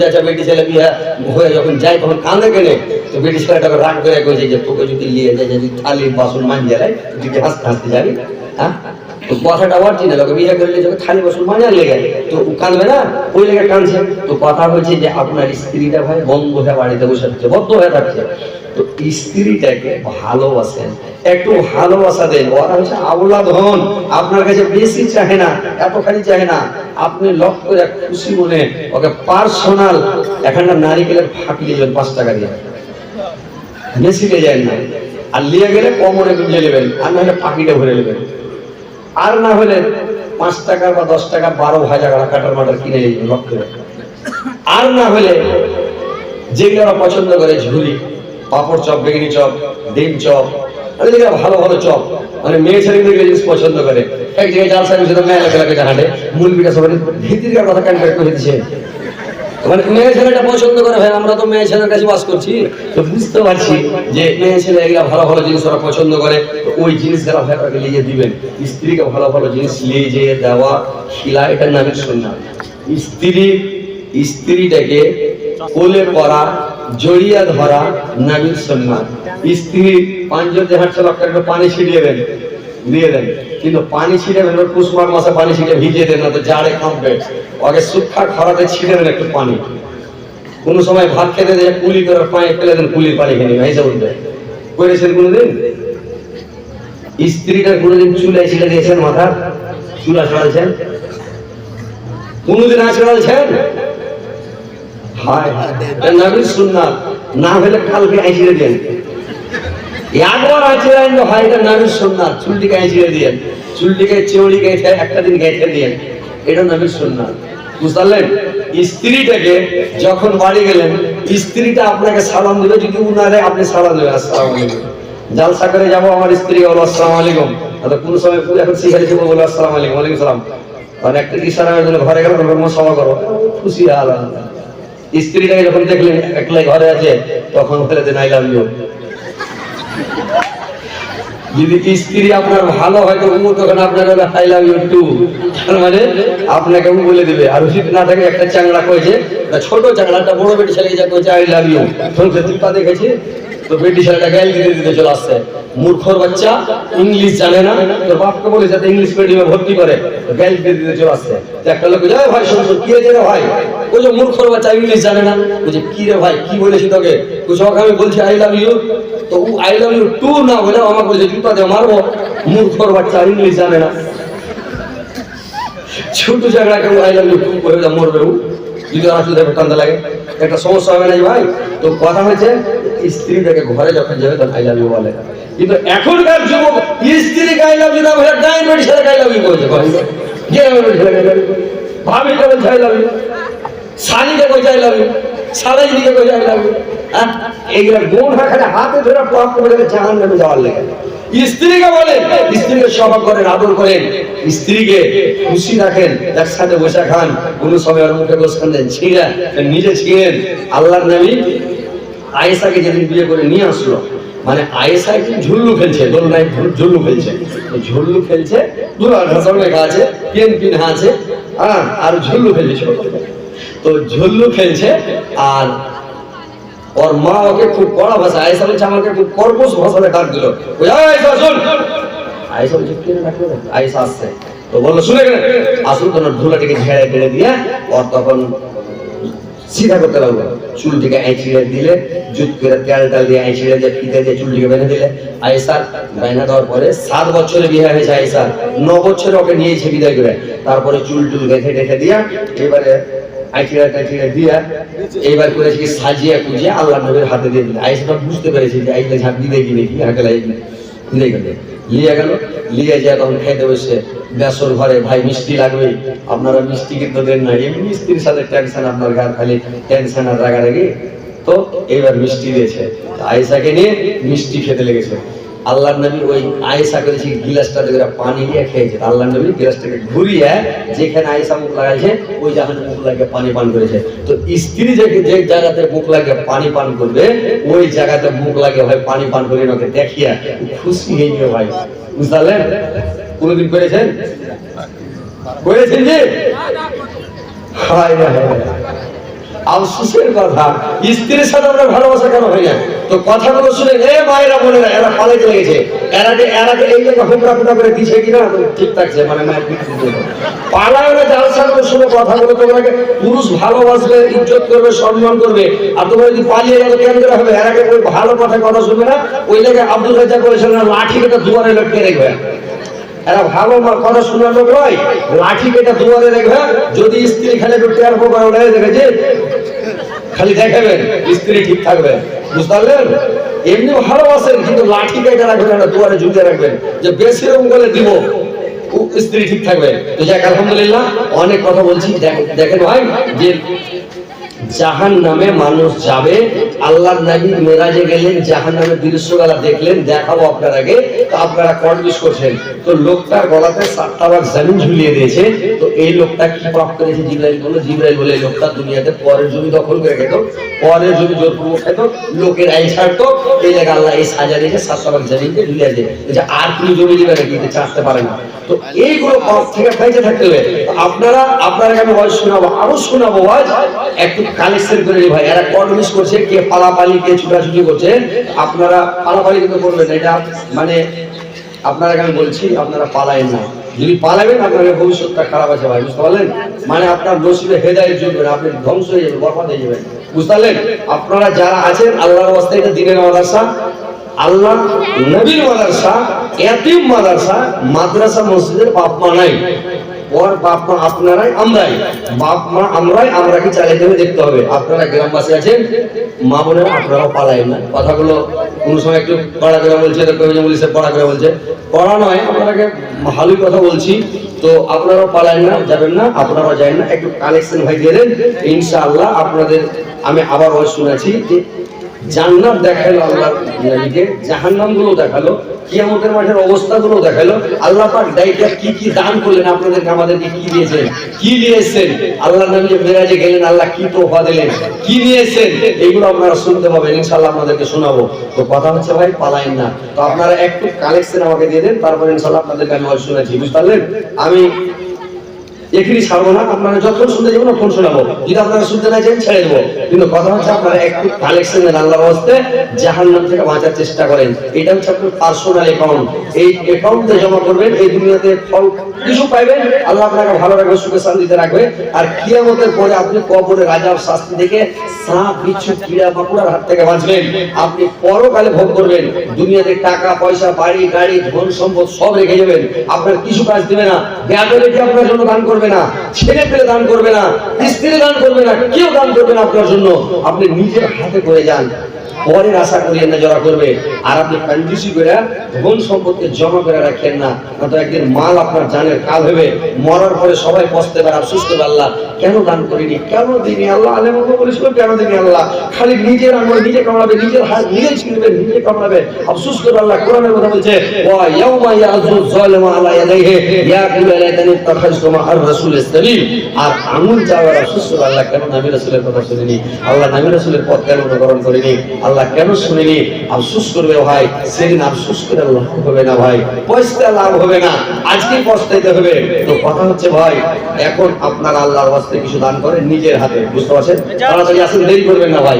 যাচ্ছে বেটি ছেলে বিয়ে হয়ে? যখন যায়, তখন কাঁদে কেনে? তো বেটি ছেলেটাকে রাগ করে কইছে যে, তোকে যদি নিয়ে যায়, যদি থালি বাসন মাঞ্জে যায় তুই হাসতে হাসতে যাবি? হ্যাঁ? তো কথাটা অরিজিনাল ওকে বিয়ে করলে যখন থালি বাসন মাজার লেগে তো কাঁদবে না, ওই লেগে কাঁদছে তো কথা হচ্ছে যে আপনার স্ত্রীটা ভাই বন্ধ হয়ে বাড়িতে বসে থাকছে, বদ্ধ হয়ে থাকছে। তো স্ত্রীটাকে ভালোবাসেন একটু ভালোবাসা দেন। ওরা হচ্ছে আওলা ধন। আপনার কাছে বেশি চাহে না, এতখানি চাহে না। আপনি লক্ষ্য করে খুশি মনে। Okay personal. এখানটা নারিকেলের ফাঁকি দেবেন, পাঁচ টাকা দিয়ে। বেশি নিয়ে যায় না। আর নিয়ে গেলে কমনে গুঁজে নেবেন। আর না হলে পাখিটা ভরে নেবেন। আর না হলে পাঁচ টাকা বা দশ টাকা বারো হাজার কাটার মাটার কিনে লক্ষ্য আর না হলে যে ওরা পছন্দ করে ঝুলি, পাপড় চপ, বেগুনি চপ, ডিম চপ ভালো ভালো চপ মানে মেয়ে ছেলে মেয়ে জিনিস পছন্দ করে। এক জায়গায় চার সাইড মেয়ে এলাকা হাঁটে মূল বিকাশ হবে ভিত্তির কথা কেন করে দিচ্ছে। মানে মেয়ে ছেলেটা পছন্দ করে, ভাই, আমরা তো মেয়ে ছেলের কাছে বাস করছি। তো বুঝতে পারছি যে মেয়ে ছেলে এগুলা ভালো ভালো জিনিস ওরা পছন্দ করে ওই ভাই নিয়ে দিবেন। স্ত্রীকে ভালো ভালো জিনিস নিয়ে যেয়ে দেওয়া খিলা এটার নামে শুনলাম। স্ত্রী, স্ত্রীটাকে কোলে পড়া জড়িয়া ধরা নাবির সম্মান স্ত্রী পাঁচজন যে হাঁটছে পানি ছিটিয়ে দেন। দিয়ে দেন কিন্তু পানি ছিঁড়ে দেন পুষ মাঘ মাসে পানি ছিঁড়ে ভিজিয়ে দেন না, তো জাড়ে কাঁপবে ওকে সুক্ষা খরাতে ছিটে দেন একটু পানি। কোনো সময় ভাত খেতে দেয়, কুলি করে পায়ে ফেলে দেন, কুলির পানি খেয়ে নেবে হেসে উঠবে করেছেন কোনোদিন? স্ত্রীটার কোনোদিন চুলে ছিটে দিয়েছেন মাথা চুলা ছড়াচ্ছেন কোনোদিন আছড়ালছেন হায় নবীর সুন্নাত। না হলে কালকে আইছিয়ে দেন। একবার আছে আইন হয় এটা নবীর সুন্নাত চুলটিকে আইছিয়ে দিয়েন, চুলটিকে চেউড়ি গেছে একটা দিন গেছে দিয়েন এটা নবীর সুন্নাত বুঝলেন স্ত্রীটাকে যখন বাড়ি গেলেন, স্ত্রীটা আপনাকে সালাম দিবে, যদি উনারে আপনি সালাম দেবেন, আসসালামু জালসা করে যাব আমার স্ত্রী, বলো, আসসালামু আলাইকুম। কোন সময় এখন শিখালে যাব বলো, আসসালামু আলাইকুম, ওয়ালাইকুম সালাম। আর একটা ইশারা জন্য ঘরে গেল ধর্ম সভা করো। খুশি আলাদা স্ত্রীটাকে যখন দেখলেন, একলাই ঘরে আছে, তখন ফেলে দেন আই লাভ যদি স্ত্রী আপনার ভালো হয়, তো ও তখন আপনার আই লাভ ইউ টু তার মানে আপনাকে উ বলে দেবে। আর উচিত না থাকে একটা চাংড়া কয়েছে ছোট চাংড়া একটা বড় বেটি ছেলে যা কয়েছে আই লাভ ইউ তখন সে দেখেছি। তো বেটি ছেলেটা গাইল দিতে দিতে চলে আসছে। মূর্খর বাচ্চা, ইংলিশ জানে না, তোর বাপকে বলে যাতে ইংলিশ মিডিয়ামে ভর্তি করে গাইল দিতে দিতে চলে আসছে। একটা লোক যায় ভাই, শোন শোন, কি রে ভাই? ওই যে মূর্খর বাচ্চা ইংলিশ জানে না। বলছে কি রে ভাই, কি বলেছি তোকে? ওকে আমি বলছি আই লাভ ইউ তো ও আই লাভ ইউ টু না বলে, আমাকে বলছে, জুতা দিয়ে মারবো। মূর্খর বাচ্চা ইংলিশ জানে না। ছোট ঝগড়াকে আই লাভ ইউ টু করে মরবে ও। যদি ওরা শুধু লাগে। একটা সমস্যা হবে না ভাই? তো কথা হয়েছে স্ত্রীটাকে ঘরে যখন যাবে, তখন আই লাভ ইউ বলে। কিন্তু এখনকার যুবক স্ত্রীকে আই লাভ ইউ না বলে ডাইন বেটি ছেলে আই লাভ ইউ বলছে ছেলে I love you I love you you সারাইদিকে কইছে আই লাভ ইউ এইগুলা হাতে ধরে পাপ করে জাহান নামে যাওয়ার লেগে। স্ত্রীকে বলেন স্ত্রীকে সভা করেন আদর করেন। স্ত্রীকে খুশি রাখেন, একসাথে বসে খান। কোন সময় ওর মুখে ছিঁড়া নিজে ছিঁড়েন। আল্লাহর নবী আয়েশাকে যেদিন বিয়ে করে নিয়ে আসলো মানে আয়েশা একদিন ঝুল্লু খেলছে, দোলনায় ঝুল- ঝুল্লু খেলছে। ঝুল্লু খেলছে লেখা আছে পেন পিন আছে হ্যাঁ আর ঝুল্লু ছোট। তো ঝুল্লু খেলছে, আর ওর মা ওকে খুব কড়া ভাষা আয়েশা বলছে, আমাকে খুব কর্কশ ভাষাতে ডাক দিল। আয়েশা শুন আয়েশা বলছে, কে রে ডাকলো রে? আসছে। তো বলল, শুনে গেলে আসুন তোমার ধুলাটিকে ঝেড়ে ঝেড়ে দিয়ে, ওর তখন সিধা করতে লাগল চুলটিকে আঁচিড়ে দিলে, জুত করে তেল টাল দিয়ে আঁচিড়ে দিয়ে ফিতে দিয়ে চুলটিকে বেঁধে দিলে আয়েশার বাইনা দেওয়ার পরে সাত বছরে বিয়ে হয়েছে আয়েশার ন বছরে ওকে নিয়েছে বিদায় করে। তারপরে চুল টুল গেঁথে টেথে দিয়া এবারে আইটিরা টাইটিরা দিয়া এইবার করেছি সাজিয়ে কুজিয়ে আল্লাহ নবীর হাতে দিয়ে দিলে। আয়েশা বুঝতে পেরেছি যে আইলে ঝাঁপ দিতে কি নাকি হাঁকে লাগবে দিয়ে গেল লিয়ে গেল, লিয়ে যায় তখন খাইতে বসে, বেসর ঘরে ভাই মিষ্টি লাগবে, আপনারা মিষ্টি কিন্তু দেন না। এমনি মিষ্টির সাথে টেনশন আপনার ঘর খালি টেনশন আর রাগারাগি। তো এইবার মিষ্টি দিয়েছে। আয়েশাকে নিয়ে মিষ্টি খেতে লেগেছে। আল্লাহ নবী ওই আয়েশা করেছে গিলাসটা করে পানি দিয়ে খেয়েছে আল্লাহ নবী গিলাসটাকে ঘুরিয়ে যেখানে আয়েশা মুখ লাগাইছে, ওই জাহানে মুখ লাগিয়ে পানি পান করেছে। তো স্ত্রী যে যে জায়গাতে মুখ লাগিয়ে পানি পান করবে, ওই জায়গাতে মুখ লাগিয়ে ভাই পানি পান করে ওকে দেখিয়া খুশি হয়ে গিয়ে ভাই, বুঝলেন? কোনোদিন করেছেন? করেছেন যে হায় হায়। আফসোসের কথা। স্ত্রীর সাথে আমরা ভালোবাসা কেন হয় না? তো কথাগুলো শুনে এ মায়েরা বোনেরা, এরা পালাইতে লেগেছে এরাকে এরাকে এই যে হুমরা ফুটা করে দিছে কিনা ঠিক থাকছে মানে মায়ের পুরুষ ভালোবাসবে করবে, সম্মান করবে। আর পালিয়ে গেলে হবে ভালো কথা শুনবে না। ওই লেগে আব্দুল রাজা করেছেন না লাঠি কেটে দুয়ারে লটকে রাখবে এরা ভালো মা- কথা শোনার লোক নয় লাঠি কেটে দুয়ারে রাখবে যদি স্ত্রী খালি একটু টের করে ওটা দেখেছে খালি দেখাবেন স্ত্রী ঠিক থাকবে। বুঝতে পারলেন? এমনি ভালোবাসেন কিন্তু লাঠি কেটে রাখবেন না দুয়ারে ঝুঁকে রাখবেন। যে বেশি রকম করে দিব স্ত্রী ঠিক থাকবে। তো যাক, আলহামদুলিল্লাহ, অনেক কথা বলছি। দেখ- দেখেন ভাই, যে জাহান নামে মানুষ যাবে। আল্লাহর নবী মেরাজে গেলেন জাহান নামে দৃশ্যবেলা দেখলেন, দেখাবো আপনার আগে তো আপনারা কনভিস করছেন। তো লোকটার গলাতে সাতটা বার জামিন ঝুলিয়ে দিয়েছে। তো এই লোকটা কি পাপ করেছে জিব্রাইল বলে জিব্রাইল বলে, এই লোকটা দুনিয়াতে পরের জমি দখল করে খেত, পরের জমি জোরপূর্বক খেত, লোকের আইন ছাড়তো। এই জায়গায় আল্লাহ এই সাজা দিয়েছে, সাতটা বার জামিনকে ঝুলিয়ে দিয়ে যে আর কোনো জমি দিবে নাকি? চাষতে পারে না। তো এইগুলো পাপ থেকে বেঁচে থাকতে হবে। আপনারা আপনারা আমি ভয় শোনাবো, আরও শোনাবো ভয় একটু কালেকশন করে ভাই, এরা কনভিন্স করছে, কে পালাপালি, কে ছুটাছুটি করছে, আপনারা পালাপালি কিন্তু করবেন এটা মানে আপনারা আমি বলছি, আপনারা পালায়েন না। যদি পালাবেন আপনার ভবিষ্যৎটা খারাপ আছে ভাই, বুঝতে পারলেন? মানে আপনার নসিবে হেদায়েত জন্য আপনি ধ্বংস হয়ে যাবেন বরবাদ হয়ে যাবেন। বুঝতে পারলেন? আপনারা যারা আছেন, আল্লাহর রাস্তায় এটা দিনের মাদ্রাসা। আল্লাহ, নবীর মাদ্রাসা, এতিম মাদ্রাসা মাদ্রাসা মসজিদের বাপ মা নাই। ওর বাপ মা আপনারাই, আমরাই। বাপ মা আমরাই, আমরাকে চালিয়ে দেবে, দেখতে হবে। আপনারা গ্রামবাসী আছেন, মা বোনেরা আপনারা পালায় না। কথাগুলো কোন সময় একটু পড়া করে বলছে, তো কেউ বলছে পড়া করে বলছে। পড়া নয় আপনাকে ভালোই কথা বলছি। তো আপনারাও পালায় না, যাবেন না, আপনারাও যাবেন না। একটু কালেকশন ভাই দিয়ে দেন। ইনশাআল্লাহ আপনাদের, আমি আবার ওই শুনেছি যে জান্নাত দেখাল আল্লাহ নবীকে জাহান্নামগুলো দেখাল, কিয়ামতের মাঠের অবস্থাগুলো দেখাল। আল্লাহ পাক দায়িত্ব কি কি দান করলেন আপনাদেরকে আমাদেরকে কি দিয়েছেন? কি নিয়েছেন আল্লাহ নবী মেরাজে গেলেন, আল্লাহ কি তোফা দিলেন? কি নিয়েছেন এইগুলো আপনারা শুনতে পাবেন, ইনশাআল্লাহ আপনাদেরকে শোনাবো। তো কথা হচ্ছে ভাই, পালাইন না। তো আপনারা একটু কালেকশন আমাকে দিয়ে দেন, তারপর ইনশাআল্লাহ আপনাদেরকে আমি শোনাচ্ছি বুঝতে পারলেন? আমি এখানে ছাড়বো না, আপনারা যতক্ষণ শুনতে যাবেন তখন শোনাবো। যদি আপনারা শুনতে না চান, ছেড়ে দেবো। কিন্তু কথা হচ্ছে আপনারা একটু কালেকশন দেন আল্লাহর হস্তে জাহান্নাম থেকে বাঁচার চেষ্টা করেন। এটা হচ্ছে আপনার পার্সোনাল অ্যাকাউন্ট এই অ্যাকাউন্টে জমা করবেন, এই দুনিয়াতে ফল, কিছু পাইবেন, আল্লাহ আপনাকে ভালো রাখবে, সুখে শান্তিতে রাখবে। আর কিয়ামতের পরে আপনি কবরে রাজার শাস্তি থেকে সাপ, বিচ্ছু, কিড়া, বাঁকুড়ার হাত থেকে বাঁচবেন। আপনি পরকালে ভোগ করবেন। দুনিয়াতে টাকা, পয়সা, বাড়ি, গাড়ি, ধন, সম্পদ সব রেখে যাবেন। আপনার কিছু কাজ দিবে না। ব্যাপারে আপনার জন্য দান করবে না, ছেলে পেলে দান করবে না, স্ত্রী দান করবে না, কেউ দান করবে না আপনার জন্য। আপনি নিজের হাতে করে যান। পরের আশা করিয়েন না যারা করবে। আর আপনি কঞ্জুসি করে ধন সম্পদকে জমা করে রাখেন না। তো একদিন মাল আপনার জানের কাল হবে। মরার পরে সবাই পচতে পারে, আফসোস করবে আল্লাহ, কেন দান করিনি? কেন দিনি আল্লাহ? আলেম বলেছিল কেন দিনি আল্লাহ? খালি নিজের আঙুল নিজে কামড়াবে, নিজের হাত নিজে ছিঁড়বে, নিজে কামড়াবে। আফসোস করবে আল্লাহ, কোরআনের কথা বলছে, ওয়া ইয়াউমা ইয়াযু যালিমু আলা ইয়াদাইহি ইয়াকুলু লাইতানি তাখাযতু আর রাসূল আর আঙুল আফসোস করবে আল্লাহ কেন রাসূলের কথা শুনিনি? আল্লাহ রাসূলের পথ কেন অনুকরণ করিনি? আল্লাহ কেন শুনিনি? আফসোস করবে ভাই সেদিন আফসোস করে লাভ হবে না ভাই। পয়সা লাভ হবে না আজকে পস্তাইতে হবে। তো কথা হচ্ছে ভাই এখন আপনার আল্লাহর ওয়াস্তে কিছু দান করেন নিজের হাতে বুঝতে পারছেন? তাড়াতাড়ি আসেন দেরি করবেন না ভাই।